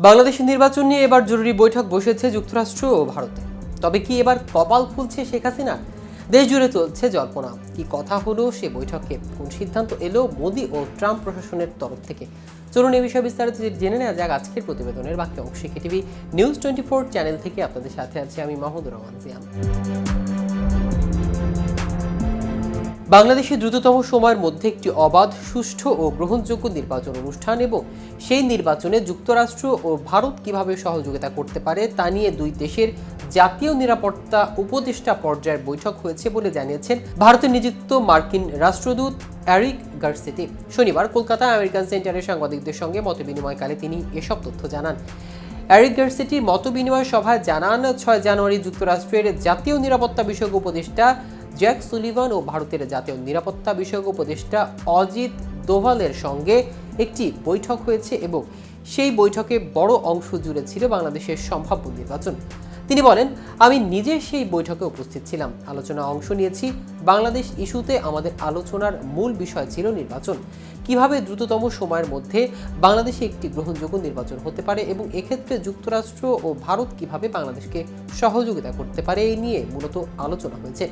বাংলাদেশের নির্বাচন নিয়ে এবার জরুরি বৈঠক বসেছে যুক্তরাষ্ট্র ও ভারতে। তবে কি এবার কপাল খুলছে শেখ হাসিনা? দেশ জুড়ে চলছে জল্পনা। কি কথা হলো সে বৈঠকে? কোন সিদ্ধান্ত এলো মোদি ও ট্রাম্প প্রশাসনের তরফ থেকে? চলুন এই বিষয়ে বিস্তারিত জেনে নেওয়া যাক আজকের প্রতিবেদনের বাকি অংশে KTV news twenty four channel থেকে আপনাদের সাথে আছি আমি মাহমুদুর রহমান জিয়াম বাংলাদেশে দ্রুততম সময়ের মধ্যে একটি অবাধ, সুষ্ঠু ও গ্রহণযোগ্য নির্বাচন অনুষ্ঠান এবং সেই নির্বাচনে যুক্তরাষ্ট্র ও ভারত কীভাবে সহযোগিতা করতে পারে তা নিয়ে দুই দেশের জাতীয় নিরাপত্তা উপদেষ্টা পর্যায়ের বৈঠক হয়েছে বলে জানিয়েছেন ভারতের নিযুক্ত মার্কিন রাষ্ট্রদূত অ্যারিক গার্সেটি শনিবার কলকাতা আমেরিকান সেন্টারের সাংবাদিকদের সঙ্গে মতবিনিময়কালে তিনি এসব তথ্য জানান। অ্যারিক গার্সেটির মতবিনিময় সভায় জানান, ছয় জানুয়ারি যুক্তরাষ্ট্রের জাতীয় নিরাপত্তা বিষয়ক উপদেষ্টা জ্যাক সুলিভান ও ভারতের জাতীয় নিরাপত্তা বিষয়ক উপদেষ্টা অজিত দোভালের সঙ্গে একটি বৈঠক হয়েছে এবং সেই বৈঠকে বড় অংশ জুড়ে ছিল বাংলাদেশের সম্ভাব্য নির্বাচন। তিনি বলেন, আমি নিজে সেই বৈঠকে উপস্থিত ছিলাম। আলোচনা অংশ নিয়েছি। বাংলাদেশ ইস্যুতে আমাদের আলোচনার মূল বিষয় ছিল নির্বাচন। কীভাবে দ্রুততম সময়ের মধ্যে বাংলাদেশে একটি গ্রহণযোগ্য নির্বাচন হতে পারে এবং এক্ষেত্রে যুক্তরাষ্ট্র ও ভারত কীভাবে বাংলাদেশকে সহযোগিতা করতে পারে এই নিয়ে মূলত আলোচনা হয়েছে।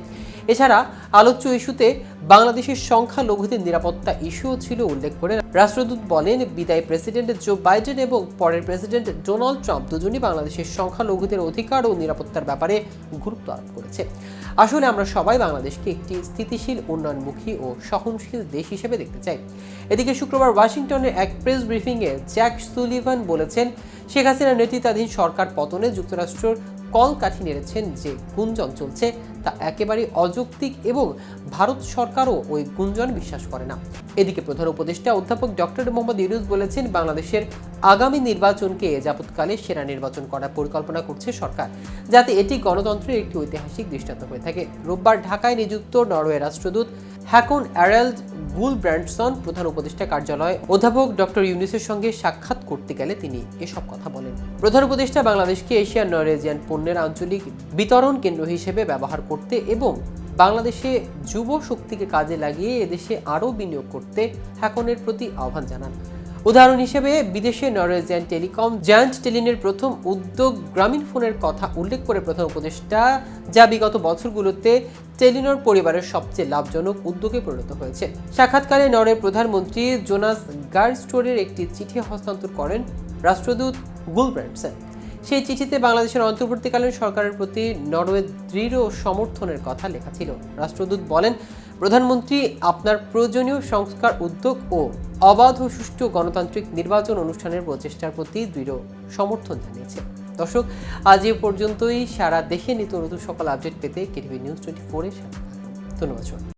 এছাড়া আলোচ্য ইস্যুতে বাংলাদেশের সংখ্যালঘুদের নিরাপত্তা ইস্যুও ছিল উল্লেখ করে। রাষ্ট্রদূত বলেন, বিদায়ী প্রেসিডেন্ট জো বাইডেন এবং পরের প্রেসিডেন্ট ডোনাল্ড ট্রাম্প দুজনই বাংলাদেশের সংখ্যালঘুদের অধিকার ও নিরাপত্তার ব্যাপারে গুরুত্ব আরোপ করেছে। আসলে আমরা সবাই বাংলাদেশকে একটি স্থিতিশীল, উন্নয়নমুখী ও সহনশীল দেশ হিসেবে দেখতে চাই। এদিকে শুক্রবার ওয়াশিংটনের এক প্রেস ব্রিফিংয়ে জ্যাক সুলিভান বলেছেন, শেখ হাসিনার নেতৃত্বাধীন সরকার পতনে যুক্তরাষ্ট্রের কল কাঠি নেড়েছেন যে গুঞ্জন চলছে তা একেবারেই অযৌক্তিক এবং ভারত সরকারও ওই গুঞ্জন বিশ্বাস করে না। এদিকে প্রধান উপদেষ্টা অধ্যাপক ডক্টর মোহাম্মদ ইউনুস বলেছেন, বাংলাদেশের আগামী নির্বাচনকে যাবৎকালে সেরা নির্বাচন করার পরিকল্পনা করছে সরকার, যাতে এটি গণতন্ত্রের একটি ঐতিহাসিক দৃষ্টান্ত হয়ে থাকে। রোববার ঢাকায় নিযুক্ত নরওয়ে রাষ্ট্রদূত হ্যাকন অ্যারেল্ড গুল ব্র্যান্ডসন প্রধান উপদেষ্টা কার্যালয় অধ্যাপক ডক্টর ইউনিসের সঙ্গে সাক্ষাৎ করতে গেলে তিনি এসব কথা বলেন। প্রধান উপদেষ্টা বাংলাদেশকে এশিয়ান নরেজিয়ান পণ্যের আঞ্চলিক বিতরণ কেন্দ্র হিসেবে ব্যবহার করতে এবং বাংলাদেশে যুব শক্তিকে কাজে লাগিয়ে এদেশে আরও বিনিয়োগ করতে হ্যাকনের প্রতি আহ্বান জানান। উদাহরণ হিসেবে বিদেশে নরওয়েজিয়ান টেলিকম, জায়ান্ট টেলিনের প্রথম উদ্যোগ গ্রামীণ ফোনের কথা উল্লেখ করে প্রধান উপদেষ্টা যা বিগত বছরগুলোতে টেলিনর পরিবারের সবচেয়ে লাভজনক উদ্যোগে পরিণত হয়েছে। সাক্ষাৎকারে নরওয়ের প্রধানমন্ত্রী জোনাস গার্স্টোরের একটি চিঠি হস্তান্তর করেন রাষ্ট্রদূত গুলব্র্যান্ডসেন সেই চিঠিতে বাংলাদেশের অন্তর্বর্তীকালীন সরকারের প্রতি নরওয়ের দৃঢ় সমর্থনের কথা লেখা ছিল। রাষ্ট্রদূত বলেন প্রধানমন্ত্রী, আপনার প্রয়োজনীয় সংস্কার উদ্যোগ ও অবাধ ও সুষ্ঠু গণতান্ত্রিক নির্বাচন অনুষ্ঠানের প্রচেষ্টার প্রতি দৃঢ় সমর্থন জানিয়েছে। দর্শক, আজ এ পর্যন্তই। সারা দেশে নিত্য নতুন সকল আপডেট পেতে কেটিভি নিউজ টোয়েন্টি ফোরের সাথে ধন্যবাদ।